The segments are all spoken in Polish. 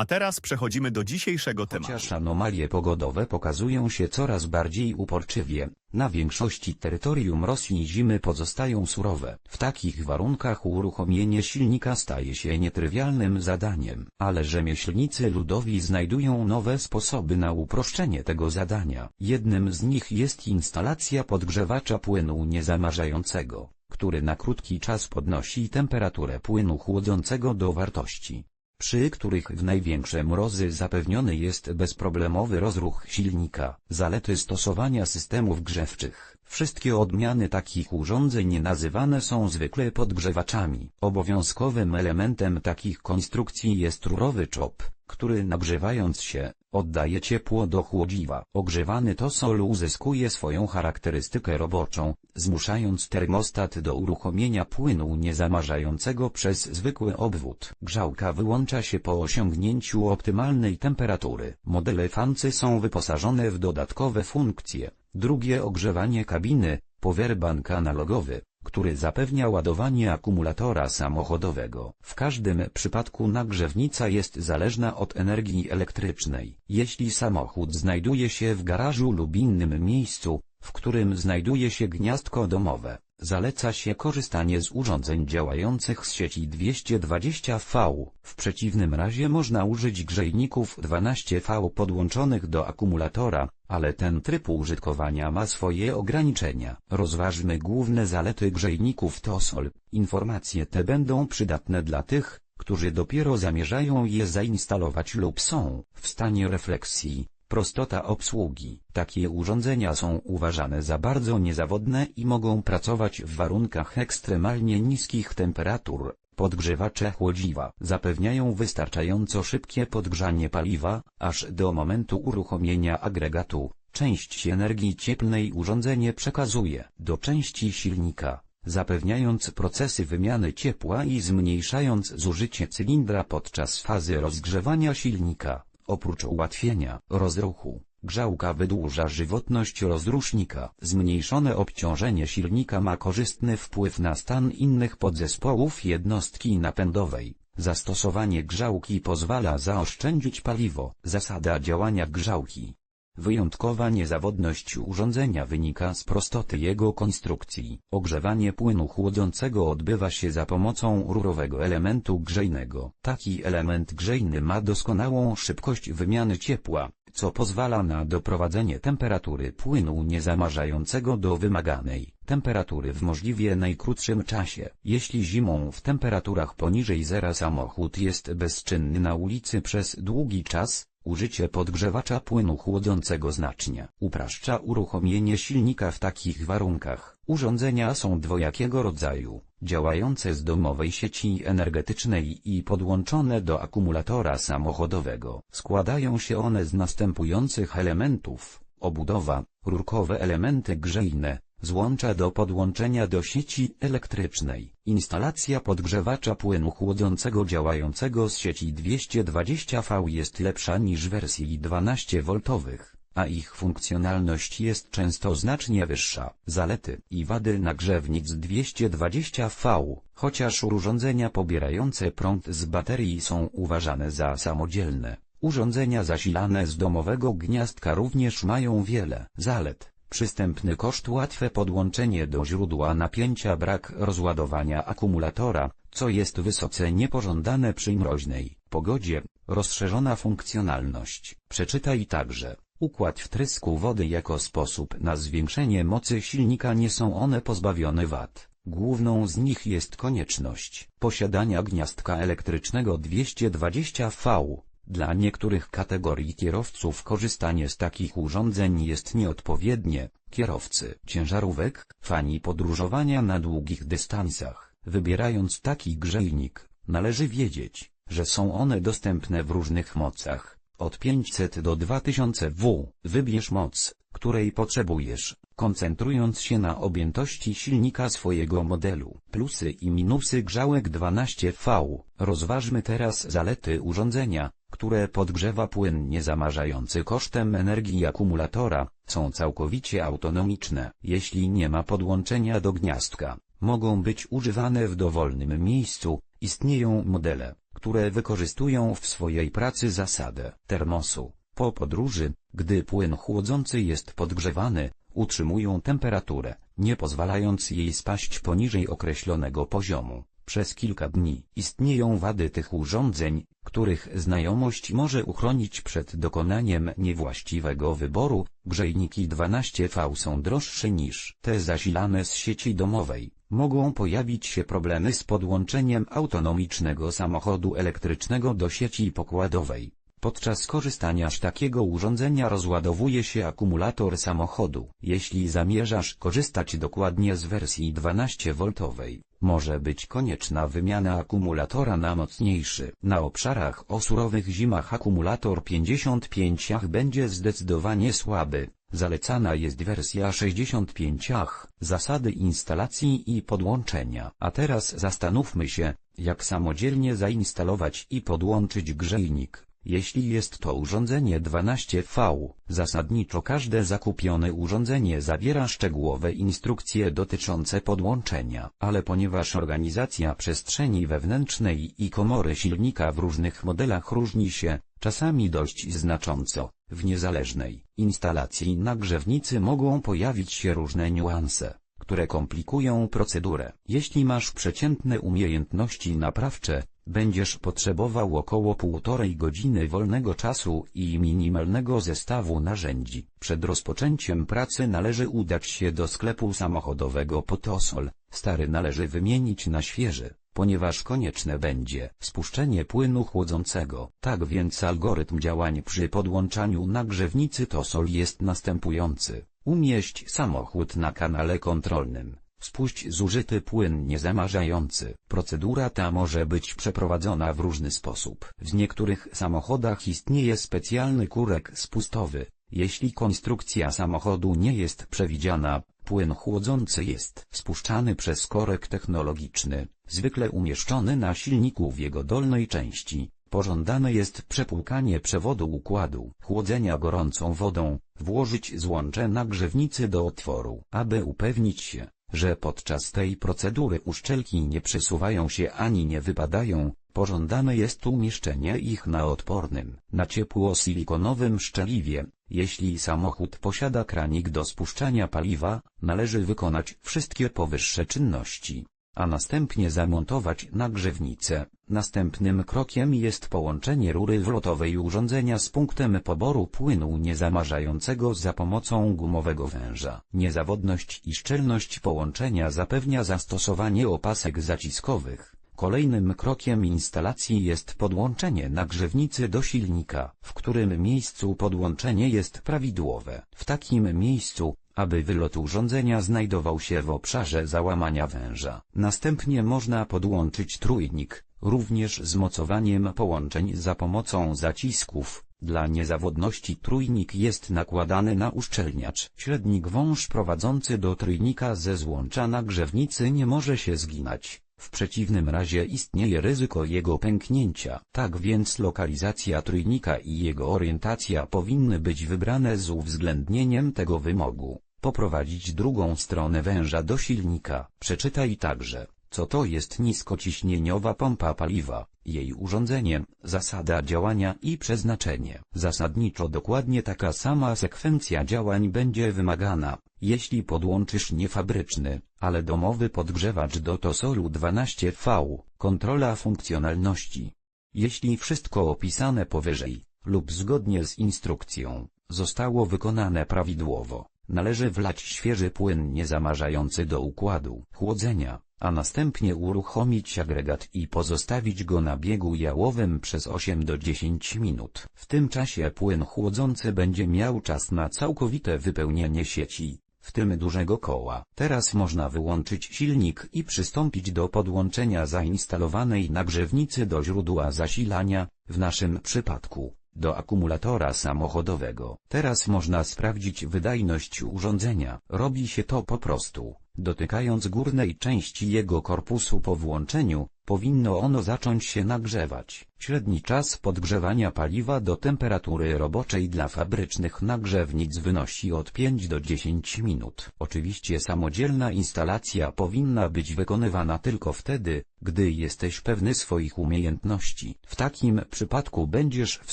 A teraz przechodzimy do dzisiejszego tematu. Chociaż anomalie pogodowe pokazują się coraz bardziej uporczywie, na większości terytorium Rosji zimy pozostają surowe. W takich warunkach uruchomienie silnika staje się nietrywialnym zadaniem, ale rzemieślnicy ludowi znajdują nowe sposoby na uproszczenie tego zadania. Jednym z nich jest instalacja podgrzewacza płynu niezamarzającego, który na krótki czas podnosi temperaturę płynu chłodzącego do wartości przy których w największe mrozy zapewniony jest bezproblemowy rozruch silnika. Zalety stosowania systemów grzewczych. Wszystkie odmiany takich urządzeń nazywane są zwykle podgrzewaczami. Obowiązkowym elementem takich konstrukcji jest rurowy czop, który nagrzewając się, oddaje ciepło do chłodziwa. Ogrzewany tosol uzyskuje swoją charakterystykę roboczą, zmuszając termostat do uruchomienia płynu niezamarzającego przez zwykły obwód. Grzałka wyłącza się po osiągnięciu optymalnej temperatury. Modele fancy są wyposażone w dodatkowe funkcje. Drugie ogrzewanie kabiny, powerbank analogowy, który zapewnia ładowanie akumulatora samochodowego. W każdym przypadku nagrzewnica jest zależna od energii elektrycznej. Jeśli samochód znajduje się w garażu lub innym miejscu, w którym znajduje się gniazdko domowe, zaleca się korzystanie z urządzeń działających z sieci 220V. W przeciwnym razie można użyć grzejników 12V podłączonych do akumulatora, ale ten tryb użytkowania ma swoje ograniczenia. Rozważmy główne zalety grzejników TOSOL. Informacje te będą przydatne dla tych, którzy dopiero zamierzają je zainstalować lub są w stanie refleksji. Prostota obsługi. Takie urządzenia są uważane za bardzo niezawodne i mogą pracować w warunkach ekstremalnie niskich temperatur. Podgrzewacze chłodziwa zapewniają wystarczająco szybkie podgrzanie paliwa, aż do momentu uruchomienia agregatu. Część energii cieplnej urządzenie przekazuje do części silnika, zapewniając procesy wymiany ciepła i zmniejszając zużycie cylindra podczas fazy rozgrzewania silnika. Oprócz ułatwienia rozruchu, grzałka wydłuża żywotność rozrusznika. Zmniejszone obciążenie silnika ma korzystny wpływ na stan innych podzespołów jednostki napędowej. Zastosowanie grzałki pozwala zaoszczędzić paliwo. Zasada działania grzałki. Wyjątkowa niezawodność urządzenia wynika z prostoty jego konstrukcji. Ogrzewanie płynu chłodzącego odbywa się za pomocą rurowego elementu grzejnego. Taki element grzejny ma doskonałą szybkość wymiany ciepła, co pozwala na doprowadzenie temperatury płynu niezamarzającego do wymaganej temperatury w możliwie najkrótszym czasie. Jeśli zimą w temperaturach poniżej zera samochód jest bezczynny na ulicy przez długi czas, Użycie podgrzewacza płynu chłodzącego znacznie upraszcza uruchomienie silnika w takich warunkach. Urządzenia są dwojakiego rodzaju, działające z domowej sieci energetycznej i podłączone do akumulatora samochodowego. Składają się one z następujących elementów, obudowa, rurkowe elementy grzejne, złącza do podłączenia do sieci elektrycznej, instalacja podgrzewacza płynu chłodzącego działającego z sieci 220V jest lepsza niż wersji 12V, a ich funkcjonalność jest często znacznie wyższa. Zalety i wady nagrzewnic 220V Chociaż urządzenia pobierające prąd z baterii są uważane za samodzielne, urządzenia zasilane z domowego gniazdka również mają wiele zalet. Przystępny koszt łatwe podłączenie do źródła napięcia brak rozładowania akumulatora, co jest wysoce niepożądane przy mroźnej pogodzie, rozszerzona funkcjonalność. Przeczytaj także, układ wtrysku wody jako sposób na zwiększenie mocy silnika nie są one pozbawione wad. Główną z nich jest konieczność posiadania gniazdka elektrycznego 220V, dla niektórych kategorii kierowców korzystanie z takich urządzeń jest nieodpowiednie. Kierowcy ciężarówek, fani podróżowania na długich dystansach, wybierając taki grzejnik, należy wiedzieć, że są one dostępne w różnych mocach, od 500 do 2000 W. Wybierz moc, której potrzebujesz. koncentrując się na objętości silnika swojego modelu. Plusy i minusy grzałek 12V. Rozważmy teraz zalety urządzenia, które podgrzewa płyn niezamarzający kosztem energii akumulatora, są całkowicie autonomiczne. Jeśli nie ma podłączenia do gniazdka, mogą być używane w dowolnym miejscu, istnieją modele, które wykorzystują w swojej pracy zasadę termosu. Po podróży, gdy płyn chłodzący jest podgrzewany, utrzymują temperaturę, nie pozwalając jej spaść poniżej określonego poziomu. Przez kilka dni istnieją wady tych urządzeń, których znajomość może uchronić przed dokonaniem niewłaściwego wyboru. Grzejniki 12V są droższe niż te zasilane z sieci domowej. Mogą pojawić się problemy z podłączeniem autonomicznego samochodu elektrycznego do sieci pokładowej. Podczas korzystania z takiego urządzenia rozładowuje się akumulator samochodu. Jeśli zamierzasz korzystać dokładnie z wersji 12V, może być konieczna wymiana akumulatora na mocniejszy. Na obszarach o surowych zimach akumulator 55Ah będzie zdecydowanie słaby. Zalecana jest wersja 65Ah. Zasady instalacji i podłączenia. A teraz zastanówmy się, jak samodzielnie zainstalować i podłączyć grzejnik. Jeśli jest to urządzenie 12V, zasadniczo każde zakupione urządzenie zawiera szczegółowe instrukcje dotyczące podłączenia, ale ponieważ organizacja przestrzeni wewnętrznej i komory silnika w różnych modelach różni się, czasami dość znacząco, w niezależnej instalacji nagrzewnicy mogą pojawić się różne niuanse które komplikują procedurę. Jeśli masz przeciętne umiejętności naprawcze, będziesz potrzebował około półtorej godziny wolnego czasu i minimalnego zestawu narzędzi. Przed rozpoczęciem pracy należy udać się do sklepu samochodowego po Tosol. Stary należy wymienić na świeży, ponieważ konieczne będzie spuszczenie płynu chłodzącego. Tak więc algorytm działań przy podłączaniu nagrzewnicy Tosol jest następujący. Umieść samochód na kanale kontrolnym. Spuść zużyty płyn niezamarzający. Procedura ta może być przeprowadzona w różny sposób. W niektórych samochodach istnieje specjalny kurek spustowy. Jeśli konstrukcja samochodu nie jest przewidziana, płyn chłodzący jest spuszczany przez korek technologiczny, zwykle umieszczony na silniku w jego dolnej części. Pożądane jest przepłukanie przewodu układu chłodzenia gorącą wodą, włożyć złącze nagrzewnicy do otworu, aby upewnić się, że podczas tej procedury uszczelki nie przesuwają się ani nie wypadają, pożądane jest umieszczenie ich na odpornym, na ciepło silikonowym szczeliwie. Jeśli samochód posiada kranik do spuszczania paliwa, należy wykonać wszystkie powyższe czynności, a następnie zamontować nagrzewnicę. Następnym krokiem jest połączenie rury wlotowej urządzenia z punktem poboru płynu niezamarzającego za pomocą gumowego węża. Niezawodność i szczelność połączenia zapewnia zastosowanie opasek zaciskowych. Kolejnym krokiem instalacji jest podłączenie nagrzewnicy do silnika, w którym miejscu podłączenie jest prawidłowe. W takim miejscu, aby wylot urządzenia znajdował się w obszarze załamania węża. Następnie można podłączyć trójnik, również z mocowaniem połączeń za pomocą zacisków. Dla niezawodności trójnik jest nakładany na uszczelniacz. Średnik wąż prowadzący do trójnika ze złącza nagrzewnicy nie może się zginać. W przeciwnym razie istnieje ryzyko jego pęknięcia. Tak więc lokalizacja trójnika i jego orientacja powinny być wybrane z uwzględnieniem tego wymogu. Poprowadzić drugą stronę węża do silnika. Przeczytaj także, co to jest niskociśnieniowa pompa paliwa, jej urządzenie, zasada działania i przeznaczenie. Zasadniczo dokładnie taka sama sekwencja działań będzie wymagana, jeśli podłączysz nie fabryczny, ale domowy podgrzewacz do Tosolu 12V, kontrola funkcjonalności. Jeśli wszystko opisane powyżej, lub zgodnie z instrukcją, zostało wykonane prawidłowo, należy wlać świeży płyn niezamarzający do układu chłodzenia, a następnie uruchomić agregat i pozostawić go na biegu jałowym przez 8 do 10 minut. W tym czasie płyn chłodzący będzie miał czas na całkowite wypełnienie sieci, w tym dużego koła. Teraz można wyłączyć silnik i przystąpić do podłączenia zainstalowanej nagrzewnicy do źródła zasilania, w naszym przypadku, do akumulatora samochodowego. Teraz można sprawdzić wydajność urządzenia. Robi się to po prostu, dotykając górnej części jego korpusu po włączeniu, powinno ono zacząć się nagrzewać. Średni czas podgrzewania paliwa do temperatury roboczej dla fabrycznych nagrzewnic wynosi od 5 do 10 minut. Oczywiście samodzielna instalacja powinna być wykonywana tylko wtedy, gdy jesteś pewny swoich umiejętności. W takim przypadku będziesz w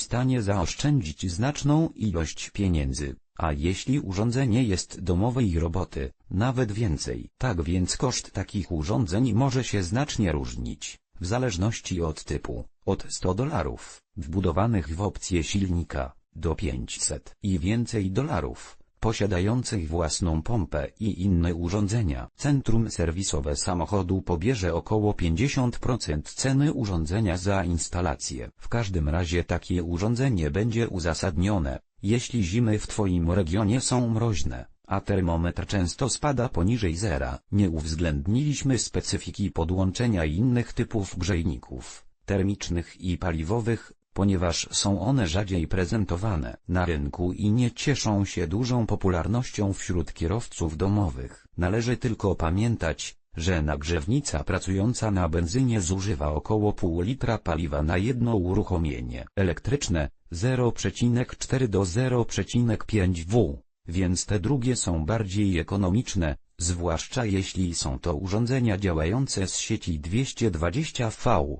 stanie zaoszczędzić znaczną ilość pieniędzy. A jeśli urządzenie jest domowej roboty, nawet więcej. Tak więc koszt takich urządzeń może się znacznie różnić, w zależności od typu, od 100 dolarów, wbudowanych w opcję silnika, do 500 i więcej dolarów, posiadających własną pompę i inne urządzenia. Centrum serwisowe samochodu pobierze około 50% ceny urządzenia za instalację. W każdym razie takie urządzenie będzie uzasadnione, jeśli zimy w Twoim regionie są mroźne, a termometr często spada poniżej zera. Nie uwzględniliśmy specyfiki podłączenia innych typów grzejników, termicznych i paliwowych, ponieważ są one rzadziej prezentowane na rynku i nie cieszą się dużą popularnością wśród kierowców domowych. Należy tylko pamiętać, że nagrzewnica pracująca na benzynie zużywa około pół litra paliwa na jedno uruchomienie. Elektryczne 0,4 do 0,5 W, więc te drugie są bardziej ekonomiczne, zwłaszcza jeśli są to urządzenia działające z sieci 220 V.